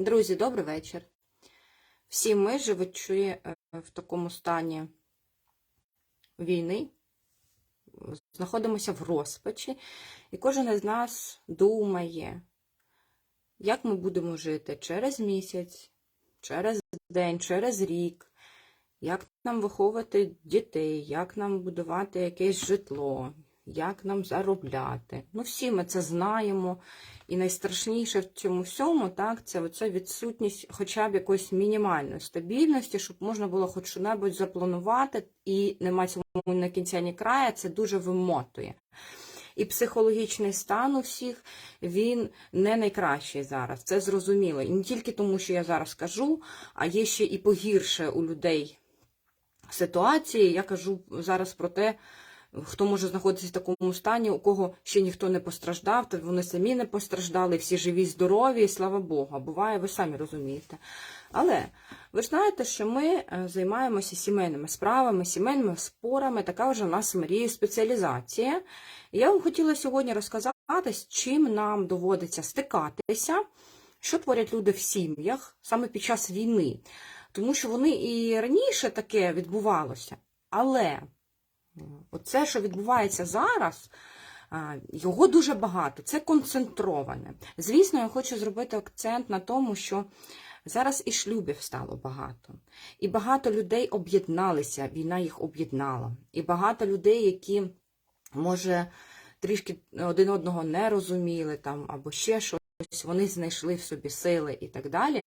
Друзі, добрий вечір. Всі ми, живучи е, в такому стані війни, знаходимося в розпачі, і кожен із нас думає, як ми будемо жити через місяць, через день, через рік, як нам виховувати дітей, як нам будувати якесь житло, як нам заробляти. Ну, всі ми це знаємо. І найстрашніше в цьому всьому, так, це оця відсутність хоча б якоїсь мінімальної стабільності, щоб можна було хоч що-небудь запланувати і нема цьому на кінця ні края, це дуже вимотує. І психологічний стан у всіх він не найкращий зараз. Це зрозуміло. І не тільки тому, що я зараз кажу, а є ще і погірше у людей ситуації. Я кажу зараз про те, хто може знаходитися в такому стані, у кого ще ніхто не постраждав, то вони самі не постраждали, всі живі, здорові, і слава Богу. Буває, ви самі розумієте. Але ви ж знаєте, що ми е, займаємося сімейними справами, сімейними спорами, така вже у нас Марії спеціалізація. І я вам хотіла сьогодні розказати, з чим нам доводиться стикатися, що творять люди в сім'ях саме під час війни. Тому що вони і раніше таке відбувалося, але Оце, що відбувається зараз, його дуже багато, це концентроване. Звісно, я хочу зробити акцент на тому, що зараз і шлюбів стало багато. І багато людей об'єдналися, війна їх об'єднала. І багато людей, які, може, трішки один одного не розуміли там, або ще щось, вони знайшли в собі сили і так далі,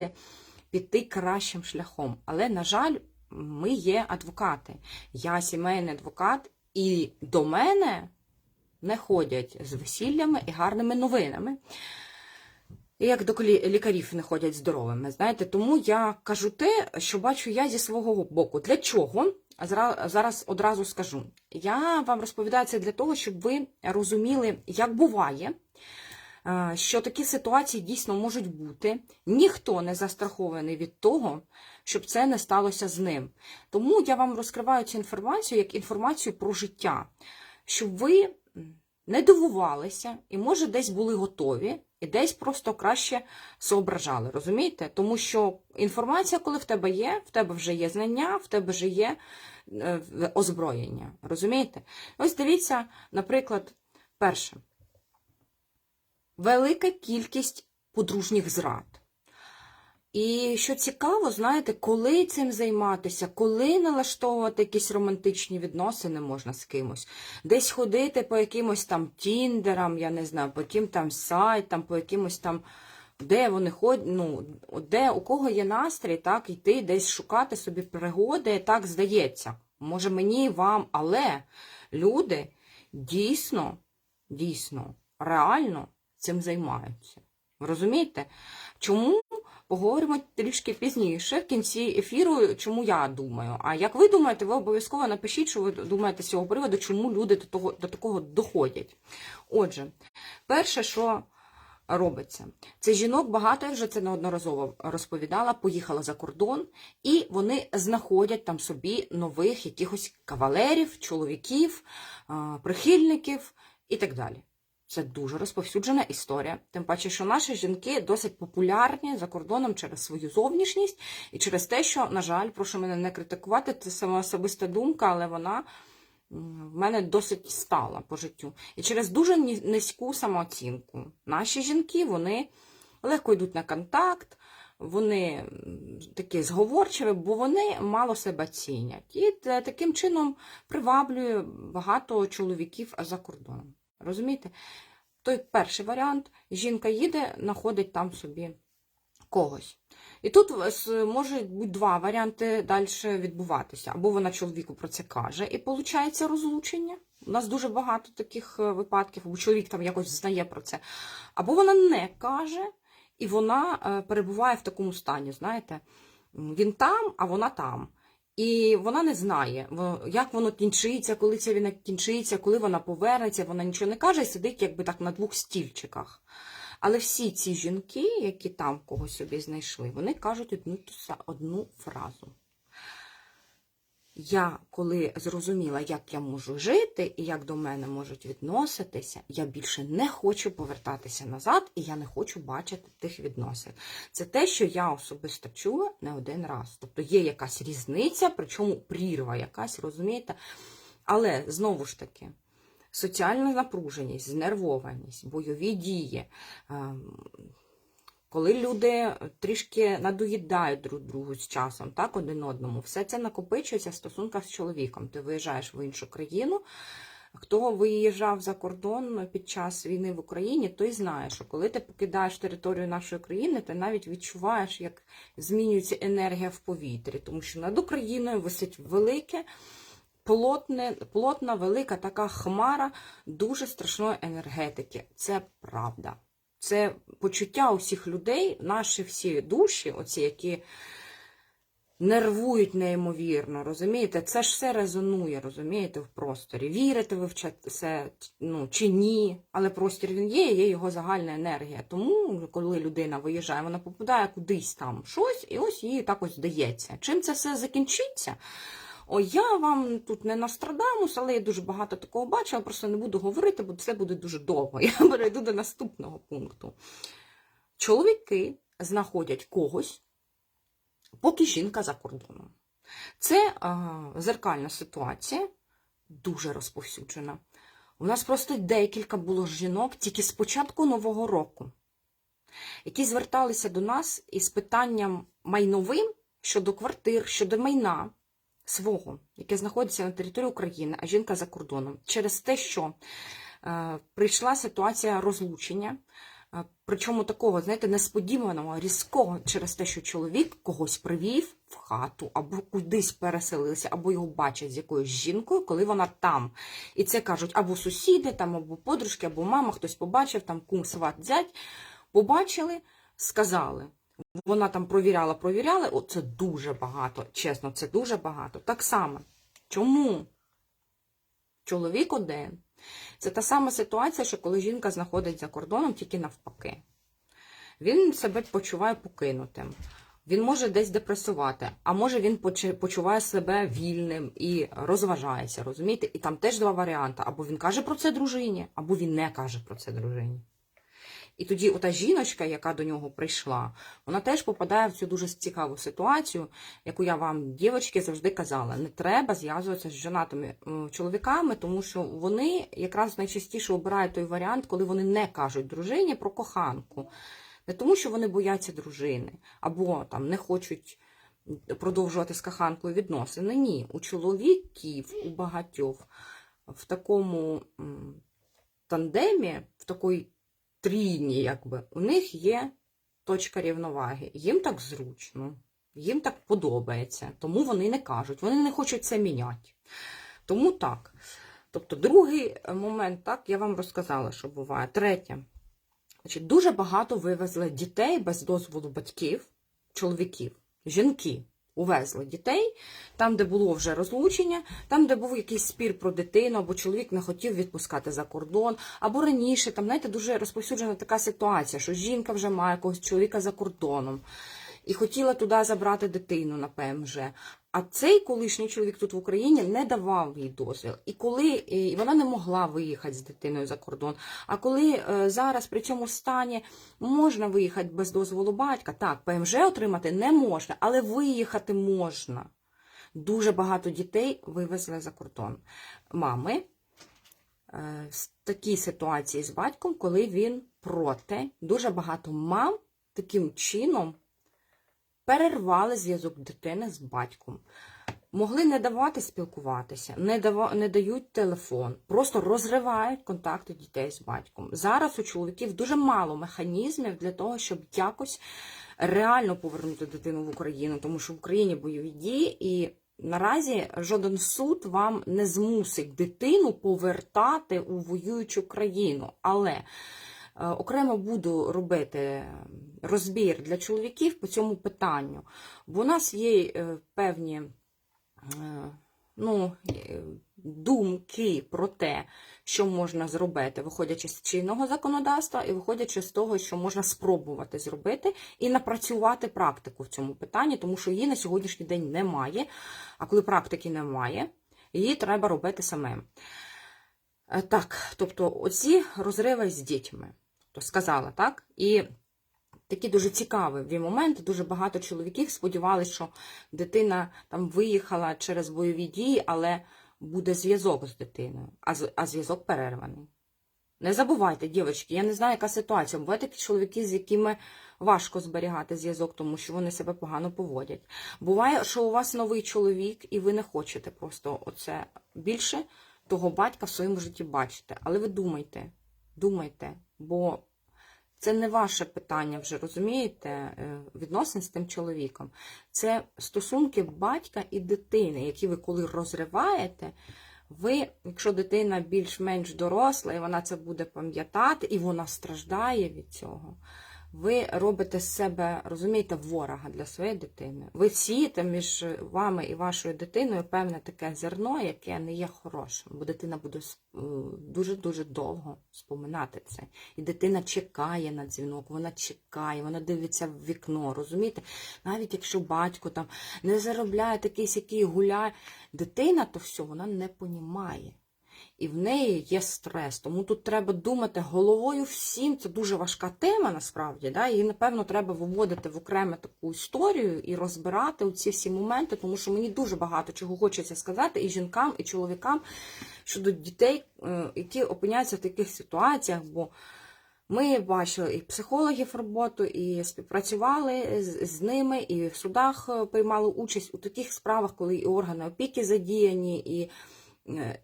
піти кращим шляхом. Але, на жаль, ми є адвокати. Я сімейний адвокат, і до мене не ходять з весіллями і гарними новинами. Як до лікарів не ходять здоровими, знаєте, тому я кажу те, що бачу я зі свого боку. Для чого? Зараз одразу скажу. Я вам розповідаю це для того, щоб ви розуміли, як буває, що такі ситуації дійсно можуть бути. Ніхто не застрахований від того, щоб це не сталося з ним. Тому я вам розкриваю цю інформацію як інформацію про життя, щоб ви не дивувалися і, може, десь були готові, і десь просто краще соображали. Розумієте? Тому що інформація, коли в тебе є, в тебе вже є знання, в тебе вже є е, озброєння. Розумієте? Ось дивіться, наприклад, перше велика кількість подружніх зрад. І що цікаво, знаєте, коли цим займатися, коли налаштовувати якісь романтичні відносини можна з кимось, десь ходити по якимось там тіндерам, я не знаю, по яким там сайтам, по якимось там, де вони ходять, ну, де у кого є настрій, так, йти десь шукати собі пригоди, так здається. Може мені, вам, але люди дійсно, дійсно, реально цим займаються. Ви розумієте? Чому? Поговоримо трішки пізніше, в кінці ефіру, чому я думаю. А як ви думаєте, ви обов'язково напишіть, що ви думаєте з цього приводу, чому люди до того, до такого доходять. Отже, перше, що робиться, це жінок багато, я вже це неодноразово розповідала, поїхала за кордон, і вони знаходять там собі нових якихось кавалерів, чоловіків, прихильників і так далі. Це дуже розповсюджена історія. Тим паче, що наші жінки досить популярні за кордоном через свою зовнішність і через те, що, на жаль, прошу мене не критикувати, це сама особиста думка, але вона в мене досить стала по життю. І через дуже низьку самооцінку. Наші жінки вони легко йдуть на контакт, вони такі зговорчиві, бо вони мало себе цінять. І таким чином приваблює багато чоловіків за кордоном. Розумієте? Той перший варіант, жінка їде, знаходить там собі когось. І тут можуть бути два варіанти далі відбуватися. Або вона чоловіку про це каже, і виходить розлучення. У нас дуже багато таких е, випадків, або чоловік там якось знає про це. Або вона не каже, і вона е, перебуває в такому стані, знаєте, він там, а вона там. І вона не знає, як воно кінчиться, коли ця війна кінчиться, коли вона повернеться, вона нічого не каже, сидить якби так на двох стільчиках. Але всі ці жінки, які там когось собі знайшли, вони кажуть одну одну фразу. Я коли зрозуміла, як я можу жити і як до мене можуть відноситися, я більше не хочу повертатися назад, і я не хочу бачити тих відносин. Це те, що я особисто чула не один раз. Тобто є якась різниця, причому прірва якась, розумієте? Але знову ж таки. Соціальна напруженість, знервованість, бойові дії, ем, коли люди трішки надоїдають друг другу з часом, так, один одному, все це накопичується в стосунках з чоловіком. Ти виїжджаєш в іншу країну. Хто виїжджав за кордон під час війни в Україні, той знає, що коли ти покидаєш територію нашої країни, ти навіть відчуваєш, як змінюється енергія в повітрі, тому що над Україною висить велике, плотне, плотна, велика така хмара дуже страшної енергетики. Це правда. Це почуття усіх людей, наші всі душі, оці, які нервують неймовірно, розумієте? Це ж все резонує, розумієте, в просторі. Вірите ви в це ну, чи ні, але простір він є, є його загальна енергія. Тому, коли людина виїжджає, вона попадає кудись там щось, і ось їй так ось здається. Чим це все закінчиться? О, я вам тут не Нострадамус, але я дуже багато такого бачила, просто не буду говорити, бо це буде дуже довго. Я перейду до наступного пункту. Чоловіки знаходять когось, поки жінка за кордоном. Це а, зеркальна ситуація, дуже розповсюджена. У нас просто декілька було жінок тільки з початку Нового року, які зверталися до нас із питанням майновим щодо квартир, щодо майна свого, яке знаходиться на території України, а жінка за кордоном, через те, що е, прийшла ситуація розлучення, е, причому такого, знаєте, несподіваного, різкого, через те, що чоловік когось привів в хату, або кудись переселився, або його бачать з якоюсь жінкою, коли вона там. І це кажуть або сусіди, там, або подружки, або мама, хтось побачив, там кум, сват, зять, побачили, сказали. Вона там провіряла, провіряла, О, це дуже багато, чесно, це дуже багато. Так само. Чому? Чоловік один. Це та сама ситуація, що коли жінка знаходиться за кордоном, тільки навпаки. Він себе почуває покинутим. Він може десь депресувати, а може він почуває себе вільним і розважається, розумієте? І там теж два варіанти. Або він каже про це дружині, або він не каже про це дружині. І тоді ота жіночка, яка до нього прийшла, вона теж попадає в цю дуже цікаву ситуацію, яку я вам, дівчатки, завжди казала. Не треба зв'язуватися з жонатими чоловіками, тому що вони якраз найчастіше обирають той варіант, коли вони не кажуть дружині про коханку. Не тому, що вони бояться дружини, або там не хочуть продовжувати з коханкою відносини. Ні, у чоловіків, у багатьох в такому тандемі, в такій трійні, якби, у них є точка рівноваги. Їм так зручно, їм так подобається, тому вони не кажуть, вони не хочуть це міняти. Тому так. Тобто, другий момент, так, я вам розказала, що буває. Третє. Значить, Дуже багато вивезли дітей без дозволу батьків, чоловіків, жінки увезли дітей, там, де було вже розлучення, там, де був якийсь спір про дитину, або чоловік не хотів відпускати за кордон, або раніше, там, знаєте, дуже розповсюджена така ситуація, що жінка вже має якогось чоловіка за кордоном. І хотіла туди забрати дитину на ПМЖ. А цей колишній чоловік тут в Україні не давав їй дозвіл. І коли і вона не могла виїхати з дитиною за кордон. А коли е, зараз при цьому стані можна виїхати без дозволу батька, так, ПМЖ отримати не можна, але виїхати можна. Дуже багато дітей вивезли за кордон. Мами е, в такій ситуації з батьком, коли він проти, дуже багато мам таким чином перервали зв'язок дитини з батьком. Могли не давати спілкуватися, не дава, не дають телефон, просто розривають контакти дітей з батьком. Зараз у чоловіків дуже мало механізмів для того, щоб якось реально повернути дитину в Україну, тому що в Україні бойові дії, і наразі жоден суд вам не змусить дитину повертати у воюючу країну. Але окремо буду робити розбір для чоловіків по цьому питанню. Бо у нас є е, певні е, ну, е, думки про те, що можна зробити, виходячи з чинного законодавства і виходячи з того, що можна спробувати зробити і напрацювати практику в цьому питанні, тому що її на сьогоднішній день немає. А коли практики немає, її треба робити самим. Е, Так, тобто оці розриви з дітьми, сказала, так? І такий дуже цікавий момент. Дуже багато чоловіків сподівалися, що дитина там виїхала через бойові дії, але буде зв'язок з дитиною, а зв'язок перерваний. Не забувайте, дівчатки, я не знаю, яка ситуація. Бувають такі чоловіки, з якими важко зберігати зв'язок, тому що вони себе погано поводять. Буває, що у вас новий чоловік, і ви не хочете просто оце більше того батька в своєму житті бачите. Але ви думайте, думайте, бо це не ваше питання вже, розумієте, е, відносин з тим чоловіком. Це стосунки батька і дитини, які ви коли розриваєте, ви, якщо дитина більш-менш доросла, і вона це буде пам'ятати, і вона страждає від цього, ви робите з себе, розумієте, ворога для своєї дитини. Ви сієте між вами і вашою дитиною певне таке зерно, яке не є хорошим, бо дитина буде е, дуже-дуже довго споминати це. І дитина чекає на дзвінок, вона чекає, вона дивиться в вікно, розумієте? Навіть якщо батько там не заробляє такий сякий гуляє, дитина то все, вона не понімає. І в неї є стрес. Тому тут треба думати головою всім. Це дуже важка тема насправді. Да? Її, напевно, треба виводити в окреме таку історію і розбирати ці всі моменти, тому що мені дуже багато чого хочеться сказати і жінкам, і чоловікам щодо дітей, е, які опиняються в таких ситуаціях. бо ми бачили і психологів роботу, і співпрацювали з, з ними, і в судах е, приймали участь у таких справах, коли і органи опіки задіяні, і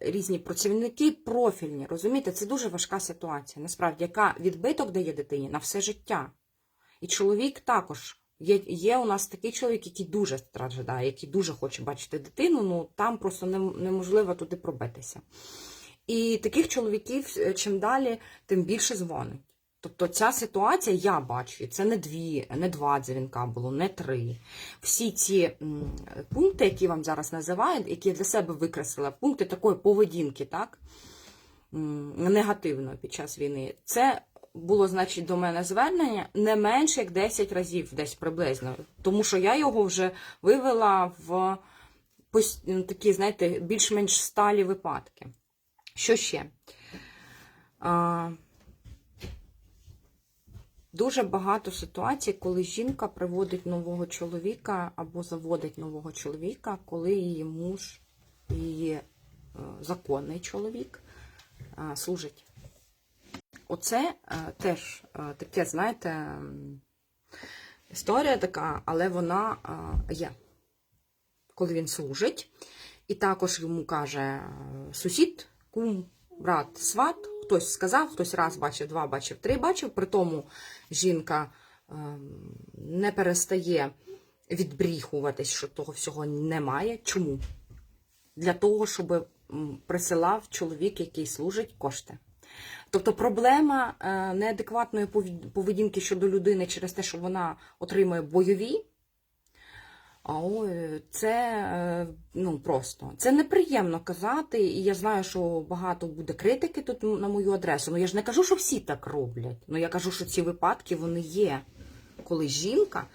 різні працівники профільні. Розумієте, це дуже важка ситуація, насправді, яка відбиток дає дитині на все життя. І чоловік також. Є, є у нас такий чоловік, який дуже страждає, який дуже хоче бачити дитину, ну там просто нем- неможливо туди пробитися. І таких чоловіків е, чим далі, тим більше дзвонить. Тобто ця ситуація я бачу, це не дві, не два дзвінка було, не три. Всі ці пункти, які вам зараз називають, які я для себе викреслила, пункти такої поведінки, так, негативної під час війни, це було, значить, до мене звернення не менше як 10 разів, десь приблизно. Тому що я його вже вивела в такі, знаєте, більш-менш сталі випадки. Що ще? А, дуже багато ситуацій, коли жінка приводить нового чоловіка або заводить нового чоловіка, коли її муж, її е, законний чоловік е, служить. Оце е, теж таке, знаєте, історія така, але вона є. Коли він служить, і також йому каже сусід, кум, брат, сват, хтось сказав, хтось раз бачив, два бачив, три бачив. При тому жінка е, не перестає відбріхуватись, що того всього немає. Чому? Для того, щоб присилав чоловік, який служить, кошти. Тобто проблема е, неадекватної поведінки щодо людини через те, що вона отримує бойові. А це е, ну просто це неприємно казати, і я знаю, що багато буде критики тут на мою адресу. Ну я ж не кажу, що всі так роблять. Ну я кажу, що ці випадки вони є, коли жінка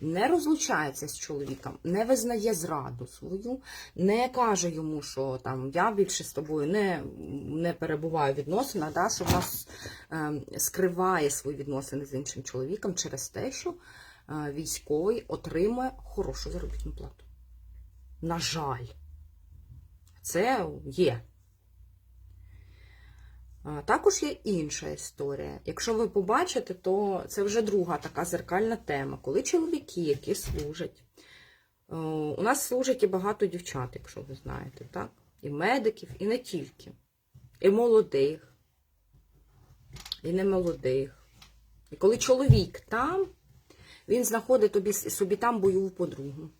не розлучається з чоловіком, не визнає зраду свою, не каже йому, що там я більше з тобою не, не перебуваю в відносинах, да, що вона е, скриває свої відносини з іншим чоловіком через те, що військовий отримує хорошу заробітну плату. На жаль, це є. Також є інша історія. Якщо ви побачите, то це вже друга така зеркальна тема. Коли чоловіки, які служать, е, у нас служать і багато дівчат, якщо ви знаєте, так? І медиків, і не тільки. І молодих, і не молодих. І коли чоловік там, він знаходить тобі, собі там бойову подругу.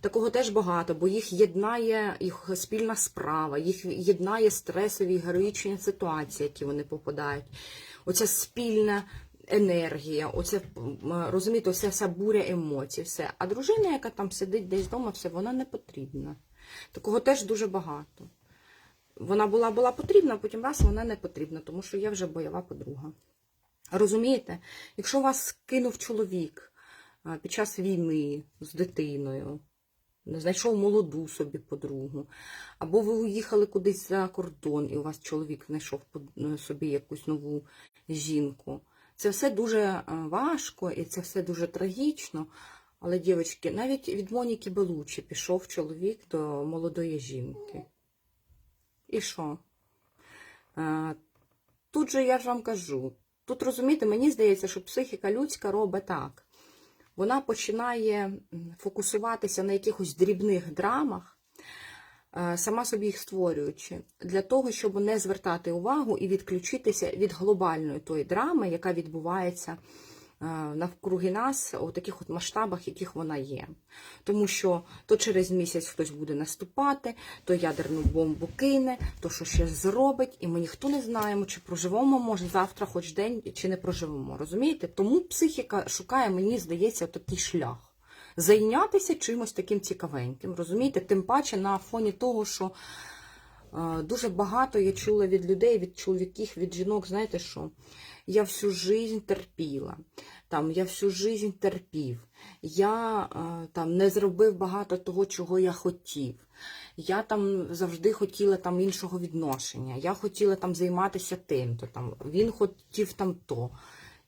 Такого теж багато, бо їх єднає їх спільна справа, їх єднає стресові героїчні ситуації, які вони попадають. Оця спільна енергія, оце розумієте, оця вся буря емоцій, все. А дружина, яка там сидить десь вдома, все, вона не потрібна. Такого теж дуже багато. Вона була була потрібна, а потім раз вона не потрібна, тому що є вже бойова подруга. Розумієте, якщо вас кинув чоловік під час війни з дитиною, не знайшов молоду собі подругу, або ви уїхали кудись за кордон, і у вас чоловік знайшов собі якусь нову жінку. Це все дуже е, важко і це все дуже трагічно. Але, дівчатки, навіть від Моніки Белучі пішов чоловік до молодої жінки. І що? Е, Тут же я ж вам кажу, тут розумієте, мені здається, що психіка людська робить так. Вона починає фокусуватися на якихось дрібних драмах, е, сама собі їх створюючи, для того, щоб не звертати увагу і відключитися від глобальної тої драми, яка відбувається навкруги нас у таких от масштабах, яких вона є. Тому що то через місяць хтось буде наступати, то ядерну бомбу кине, то що ще зробить, і ми ніхто не знаємо, чи проживемо, може, завтра хоч день, чи не проживемо. Розумієте? Тому психіка шукає, мені здається, такий шлях. Зайнятися чимось таким цікавеньким, розумієте? Тим паче на фоні того, що е, дуже багато я чула від людей, від чоловіків, від жінок, знаєте що? Я всю жизнь терпіла, там, я всю жизнь терпів, я е, там, не зробив багато того, чого я хотів. Я там завжди хотіла там іншого відношення, я хотіла там займатися тим, то там він хотів там то.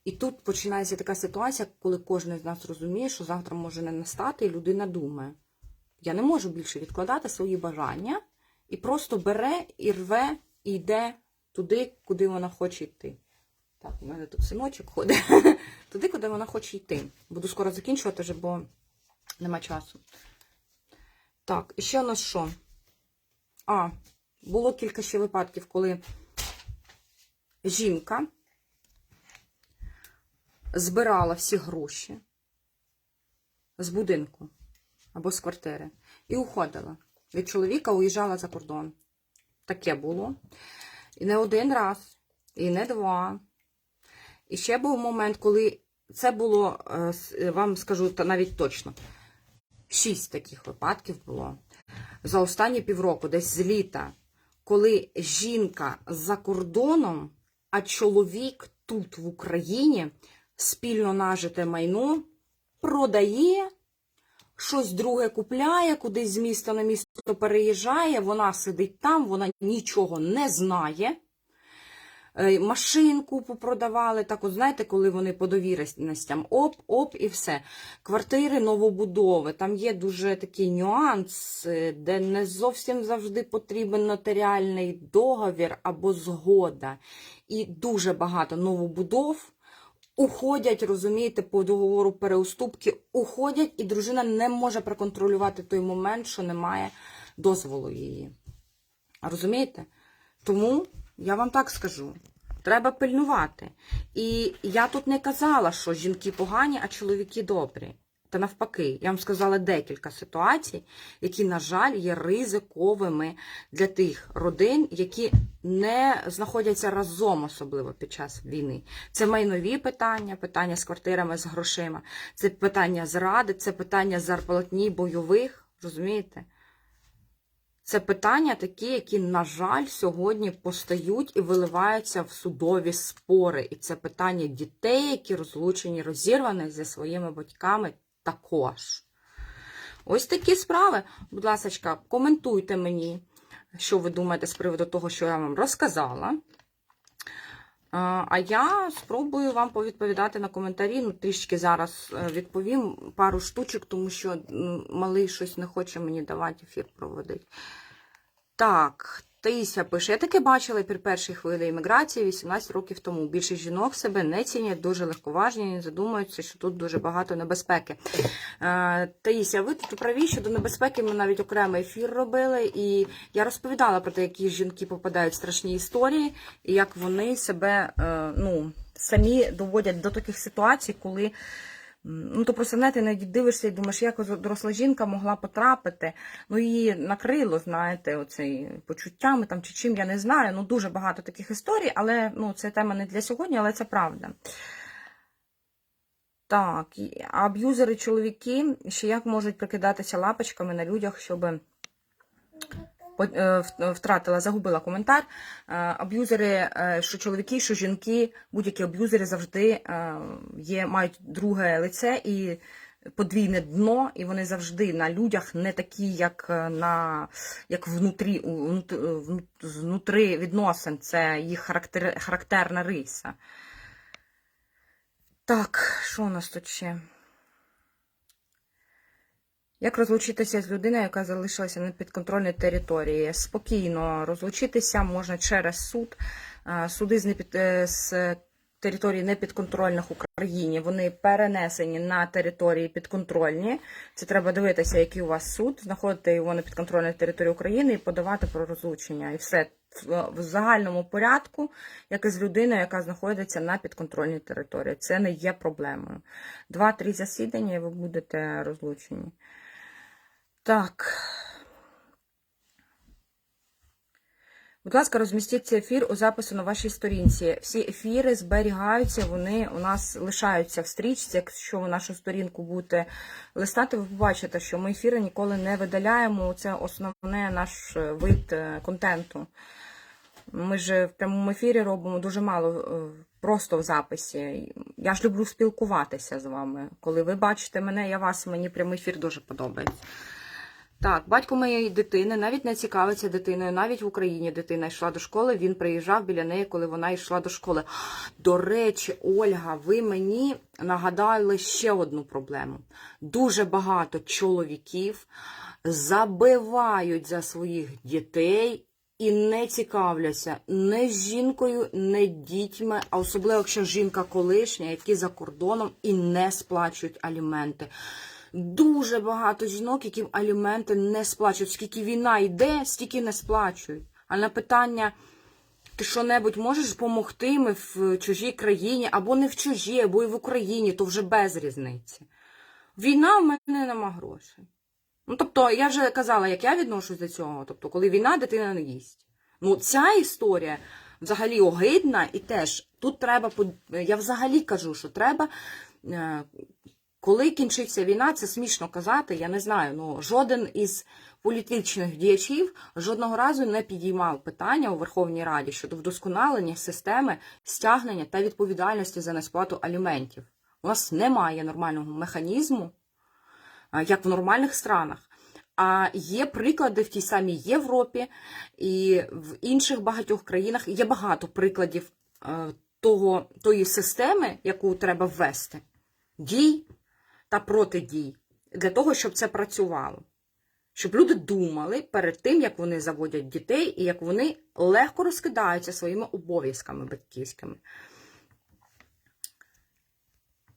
І тут починається така ситуація, коли кожен з нас розуміє, що завтра може не настати, і людина думає. Я не можу більше відкладати свої бажання і просто бере і рве і йде туди, куди вона хоче йти. Так, у мене тут синочок ходить. Туди, куди вона хоче йти. Буду скоро закінчувати вже, бо нема часу. Так, і ще у нас що? А, було кілька ще випадків, коли жінка збирала всі гроші з будинку або з квартири і уходила. Від чоловіка уїжджала за кордон. Таке було. І не один раз, і не два. І ще був момент, коли це було, е, вам скажу навіть точно, шість таких випадків було за останні півроку, десь з літа, коли жінка за кордоном, а чоловік тут в Україні спільно нажите майно продає, щось друге купляє, кудись з міста на місто переїжджає, вона сидить там, вона нічого не знає. Е, Машинку попродавали, так от знаєте, коли вони по довірностям, оп, оп, і все. Квартири новобудови. Там є дуже такий нюанс, е, де не зовсім завжди потрібен нотаріальний договір або згода. І дуже багато новобудов уходять, розумієте, по договору переуступки, уходять, і дружина не може проконтролювати той момент, що немає дозволу її. Розумієте? Тому я вам так скажу. Треба пильнувати. І я тут не казала, що жінки погані, а чоловіки добрі. Та навпаки, я вам сказала декілька ситуацій, які, на жаль, є ризиковими для тих родин, які не знаходяться разом, особливо під час війни. Це майнові питання, питання з квартирами, з грошима, це питання зради, це питання зарплатні бойових. Розумієте? Це питання такі, які, на жаль, сьогодні постають і виливаються в судові спори. І це питання дітей, які розлучені, розірвані зі своїми батьками також. Ось такі справи. Будь ласка, коментуйте мені, що ви думаєте з приводу того, що я вам розказала. А я спробую вам повідповідати на коментарі. Ну, трішки зараз е, відповім пару штучок, тому що малий щось не хоче мені давати ефір проводити. Так, Таїся пише: я таке бачила при першій хвилі імміграції 18 років тому. Більшість жінок себе не цінять, дуже легковажні, не задумуються, що тут дуже багато небезпеки. Е, Таїся, ви тут праві щодо небезпеки. Ми навіть окремий ефір робили, і я розповідала про те, які жінки попадають в страшні історії, і як вони себе е, ну, самі доводять до таких ситуацій, коли. Ну, то просто знаєте, не дивишся і думаєш, як доросла жінка могла потрапити. Ну, її накрило, знаєте, оцей почуттями там чи чим, я не знаю. Ну, дуже багато таких історій, але ну, це тема не для сьогодні, але це правда. Так, аб'юзери чоловіки ще як можуть прикидатися лапочками на людях, щоб втратила, загубила коментар. Е, Аб'юзери, е, що чоловіки, що жінки, будь-які аб'юзери завжди е, є, мають друге лице і подвійне дно, і вони завжди на людях не такі, як е, на як внутрі, у- внут- е, вну- знутри відносин. Це їх характер, характерна риса. Так, що у нас тут ще? Як розлучитися з людиною, яка залишилася на підконтрольній території? Спокійно розлучитися можна через суд. Суди з, непід... е, з території непідконтрольних Україні вони перенесені на території підконтрольні. Це треба дивитися, який у вас суд, знаходити його на підконтрольній території України і подавати про розлучення. І все в загальному порядку, як і з людиною, яка знаходиться на підконтрольній території. Це не є проблемою. Два-три засідання, і ви будете розлучені. Так. Будь ласка, розмістіть ефір у запису на вашій сторінці. Всі ефіри зберігаються, вони у нас лишаються в стрічці. Якщо ви нашу сторінку будете листати, ви побачите, що ми ефіри ніколи не видаляємо. Це основне наш е, вид е, контенту. Ми ж в прямому ефірі робимо дуже мало е, просто в записі. Я ж люблю спілкуватися з вами. Коли ви бачите мене, я вас, мені прямий ефір дуже подобається. Так, батько моєї дитини навіть не цікавиться дитиною, навіть в Україні дитина йшла до школи, він приїжджав біля неї, коли вона йшла до школи. До речі, Ольга, ви мені нагадали ще одну проблему. Дуже багато чоловіків забивають за своїх дітей і не цікавляться не жінкою, не дітьми, а особливо, якщо жінка колишня, які за кордоном і не сплачують аліменти. Дуже багато жінок, які аліменти не сплачують. Скільки війна йде, стільки не сплачують. А на питання, ти що-небудь можеш допомогти ми в чужій країні, або не в чужій, або і в Україні, то вже без різниці. Війна в мене нема грошей. Ну, тобто, я вже казала, як я відношусь до цього. Тобто, коли війна, дитина не їсть. Ну, ця історія взагалі огидна, і теж тут треба, я взагалі кажу, що треба. Коли кінчиться війна, це смішно казати, я не знаю. Ну жоден із політичних діячів жодного разу не підіймав питання у Верховній Раді щодо вдосконалення системи стягнення та відповідальності за несплату аліментів. У нас немає нормального механізму, як в нормальних странах. А є приклади в тій самій Європі і в інших багатьох країнах. Є багато прикладів е, того, тої системи, яку треба ввести. Дій та протидій для того, щоб це працювало. Щоб люди думали перед тим, як вони заводять дітей, і як вони легко розкидаються своїми обов'язками батьківськими.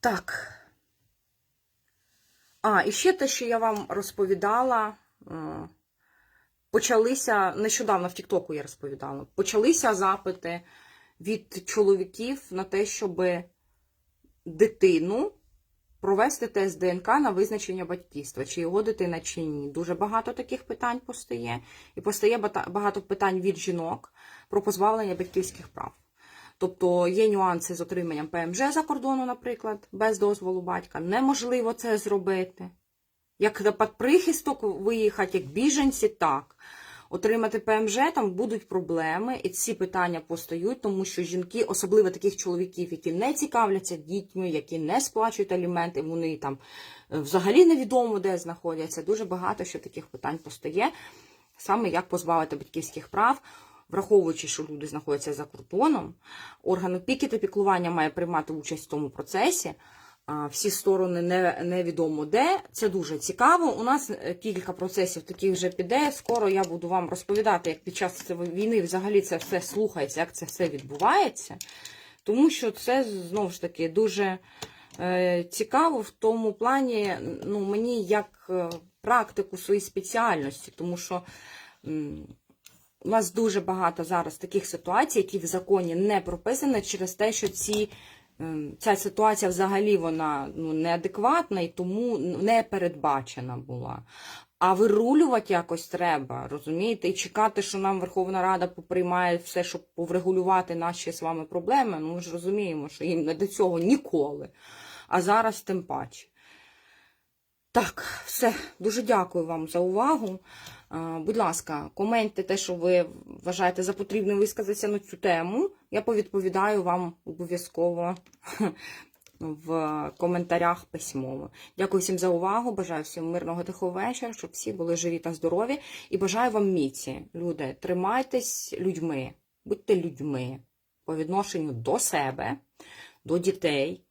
Так. А, і ще те, що я вам розповідала, е, почалися нещодавно в Тіктоку я розповідала. Почалися запити від чоловіків на те, щоб дитину провести тест ДНК на визначення батьківства, чи його дитина, чи ні. Дуже багато таких питань постає. І постає багато питань від жінок про позбавлення батьківських прав. Тобто є нюанси з отриманням ПМЖ за кордону, наприклад, без дозволу батька. Неможливо це зробити. Як на прихисток виїхати, як біженці, так. Отримати ПМЖ там будуть проблеми, і ці питання постають, тому що жінки, особливо таких чоловіків, які не цікавляться дітьми, які не сплачують аліменти, вони там е, взагалі невідомо де знаходяться. Дуже багато що таких питань постає, саме як позбавити батьківських прав. Враховуючи, що люди знаходяться за кордоном, орган опіки та піклування має приймати участь в тому процесі. Всі сторони не, невідомо де. Це дуже цікаво. У нас е, кілька процесів таких вже піде. Скоро я буду вам розповідати, як під час війни взагалі це все слухається, як це все відбувається. Тому що це знову ж таки дуже е, цікаво в тому плані, ну, мені як е, практику своїй спеціальності, тому що. у нас дуже багато зараз таких ситуацій, які в законі не прописані через те, що ці, ця ситуація взагалі вона ну, неадекватна і тому не передбачена була. А вирулювати якось треба, розумієте? І чекати, що нам Верховна Рада поприймає все, щоб поврегулювати наші з вами проблеми. Ну, ми ж розуміємо, що їм не до цього ніколи. А зараз тим паче. Так, все. Дуже дякую вам за увагу. Будь ласка, коментуйте те, що ви вважаєте за потрібне висказатися на цю тему. Я повідповідаю вам обов'язково в коментарях письмово. Дякую всім за увагу. Бажаю всім мирного тихого вечора, щоб всі були живі та здорові. І бажаю вам міці. Люди, тримайтесь людьми, будьте людьми по відношенню до себе, до дітей.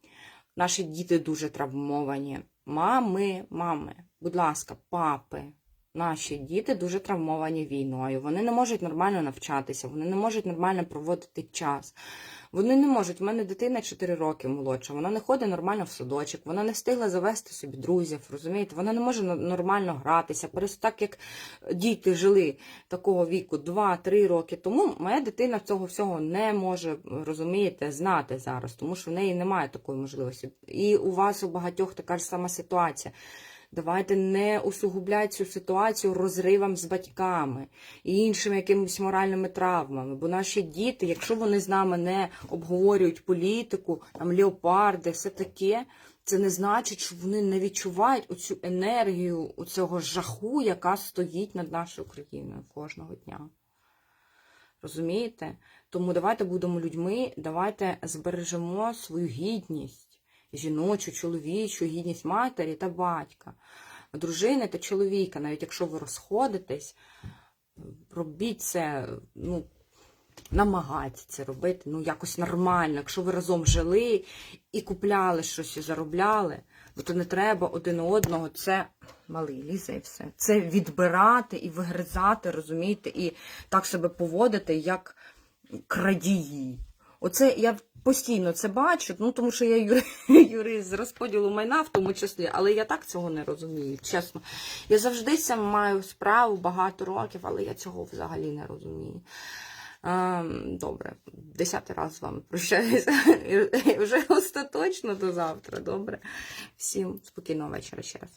Наші діти дуже травмовані. Мами, мами, будь ласка, папи. Наші діти дуже травмовані війною. Вони не можуть нормально навчатися, вони не можуть нормально проводити час. Вони не можуть. У мене дитина 4 роки молодша. Вона не ходить нормально в садочок, вона не встигла завести собі друзів. Розумієте, вона не може нормально гратися. Просто так як діти жили такого віку 2-3 роки тому, моя дитина цього всього не може розумієте, знати зараз, тому що в неї немає такої можливості. І у вас у багатьох така ж сама ситуація. Давайте не усугубляйте цю ситуацію розривом з батьками і іншими якимись моральними травмами. Бо наші діти, якщо вони з нами не обговорюють політику, там леопарди, все таке, це не значить, що вони не відчувають оцю енергію, оцього жаху, яка стоїть над нашою країною кожного дня. Розумієте? Тому давайте будемо людьми, давайте збережемо свою гідність жіночу, чоловічу, гідність матері та батька, дружини та чоловіка, навіть якщо ви розходитесь, робіть це, ну, намагайтеся це робити, ну, якось нормально. Якщо ви разом жили і купляли щось і заробляли, ну, то не треба один одного це малий лізе і все. Це відбирати і вигризати, розумієте, і так себе поводити, як крадії. Оце я постійно це бачу, ну тому що я юри- юрист з розподілу майна в тому числі, але я так цього не розумію, чесно. Я завжди з маю справу багато років, але я цього взагалі не розумію. Ем, Добре, десятий раз з вами прощаюся. Вже остаточно до завтра. Добре. Всім спокійного вечора ще раз.